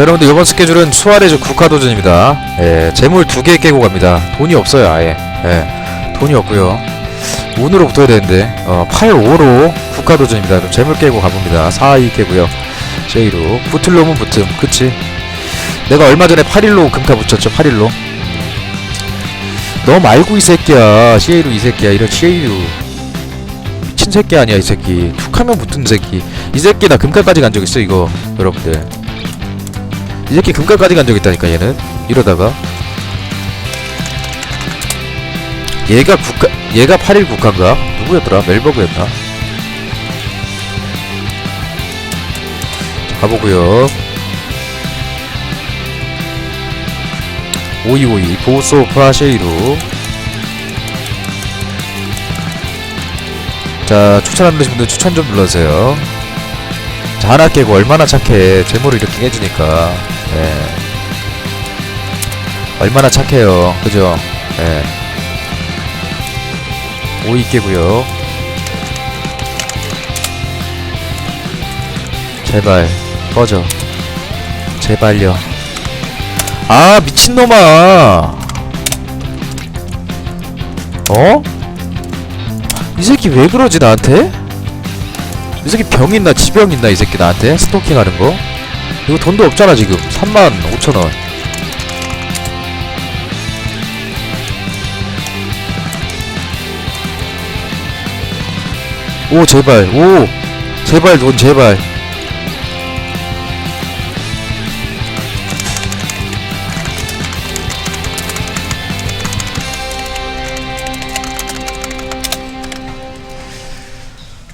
자 여러분들 이번 스케줄은 수아레즈 국가도전입니다. 예, 재물 두 개 깨고 갑니다. 돈이 없어요 아예. 예, 돈이 없고요. 운으로 붙어야 되는데 어, 8, 5로 국가도전입니다. 그럼 재물 깨고 가봅니다. 4, 2 깨고요. 제2로. 붙을 놈은 붙음. 그치? 내가 얼마 전에 8일로 금카 붙였죠 8일로? 너 말고 이 새끼야. CA로 이 새끼야. 이런 CA로 미친 새끼 아니야 이 새끼. 툭하면 붙은 새끼. 이 새끼 나 금카까지 간 적 있어 이거. 여러분들 이 새끼 금가까지 간 적 있다니까 얘는. 이러다가. 얘가 국가 얘가 8일 국가인가? 누구였더라? 멜버그였나? 가보고요. 5252 보소 파쉐이루 자 추천 안 누르신 분들 추천 좀 눌러주세요 자 하나 깨고 얼마나 착해. 재물을 이렇게 깨주니까. 예. 얼마나 착해요. 그죠? 예. 오이 깨고요. 제발. 꺼져. 제발요. 아 미친놈아. 어? 이 새끼 왜 그러지 나한테? 이 새끼 병 있나 지병 있나 이 새끼 나한테? 스토킹 하는 거? 이거 돈도 없잖아 지금. 3만 5천원. 오 제발. 오! 제발 돈 제발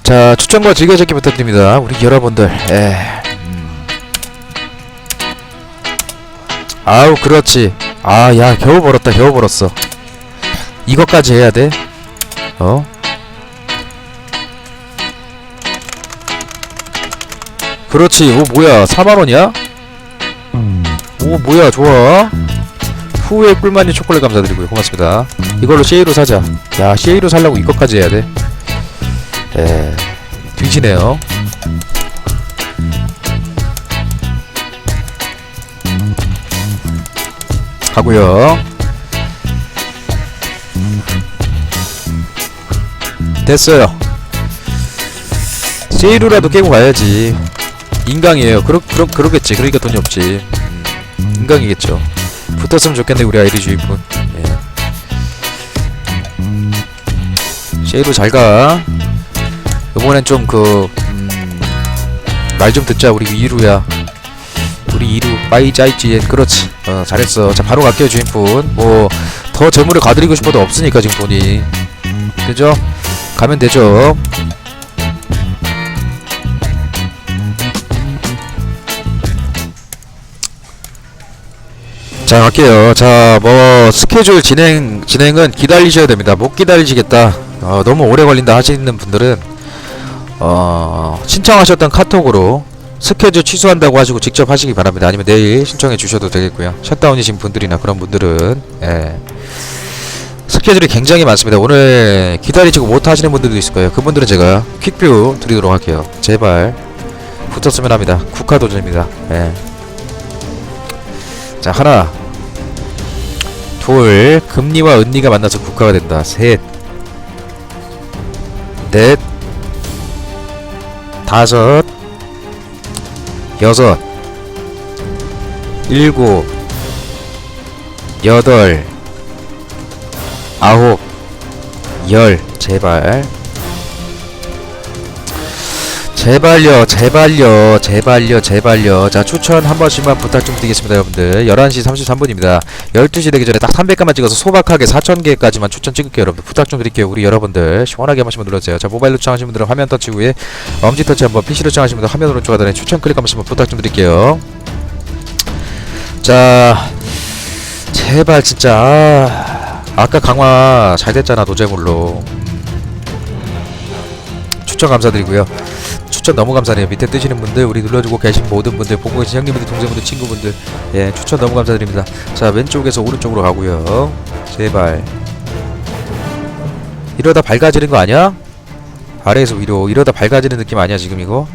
자 추천과 즐겨찾기 부탁드립니다. 우리 여러분들 에 음. 아우 그렇지. 아 야 겨우 벌었다 겨우 벌었어. 이것까지 해야 돼? 어? 그렇지. 오 뭐야. 4만원이야? 오 뭐야. 좋아. 후에 꿀마니 초콜릿 감사드리고요. 고맙습니다. 이걸로 CA로 사자. 야 CA로 살려고 이것까지 해야 돼 에 뒤지네요. 가고요. 됐어요. 세이루라도 깨고 가야지. 인강이에요. 그러, 그러, 그러겠지. 그러니까 돈이 없지. 음, 인강이겠죠. 붙었으면 좋겠네 우리 아이디 주인분. 예. 세이루 잘 가 이번엔 좀그말좀 듣자 우리 이루야. 우리 이루 빠이 짜이지 그렇지. 어 잘했어. 자 바로 갈게요 주인분. 뭐 더 재물을 가드리고 싶어도 없으니까 지금 돈이. 그죠? 가면 되죠? 자 갈게요. 자 뭐 스케줄 진행 진행은 기다리셔야 됩니다. 못 기다리시겠다. 어, 너무 오래 걸린다 하시는 분들은 어 신청하셨던 카톡으로 스케줄 취소한다고 하시고 직접 하시기 바랍니다. 아니면 내일 신청해 주셔도 되겠고요. 셧다운이신 분들이나 그런 분들은 예. 스케줄이 굉장히 많습니다. 오늘 기다리시고 못 하시는 분들도 있을 거예요. 그분들은 제가 퀵뷰 드리도록 할게요. 제발 붙었으면 합니다. 국가 도전입니다. 예. 자 하나. 둘. 금리와 은리가 만나서 국가가 된다. 셋넷 다섯 여섯 일곱 여덟 아홉 열. 제발 제발요 제발요 제발요 제발요. 자 추천 한 번씩만 부탁 좀 드리겠습니다 여러분들. 11시 33분입니다. 12시 되기 전에 딱 300개만 찍어서 소박하게 4000개까지만 추천 찍을게요 여러분들. 부탁 좀 드릴게요 우리 여러분들. 시원하게 한 번씩만 눌러주세요. 자 모바일로 추천하시는 분들은 화면 터치 후에 엄지 터치 한번 PC로 추천하시는 분들 화면 오른쪽 하단에 추천 클릭 한 번씩만 부탁 좀 드릴게요. 자 제발 진짜. 아, 아까 강화 잘 됐잖아 노잼물로. 추천 감사드리고요 추천 너무 감사해요. 밑에 뜨시는 분들 우리 눌러주고 계신 모든 분들 보고 계신 형님분들 동생분들 친구분들 예 추천 너무 감사드립니다. 자 왼쪽에서 오른쪽으로 가고요. 제발. 이러다 밝아지는 거 아니야? 아래에서 위로. 이러다 밝아지는 느낌 아니야 지금 이거?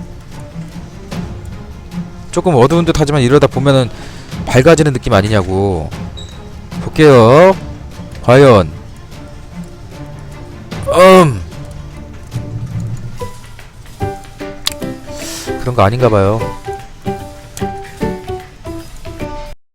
조금 어두운 듯 하지만 이러다 보면은 밝아지는 느낌 아니냐고. 볼게요. 과연. 음 그런 거 아닌가 봐요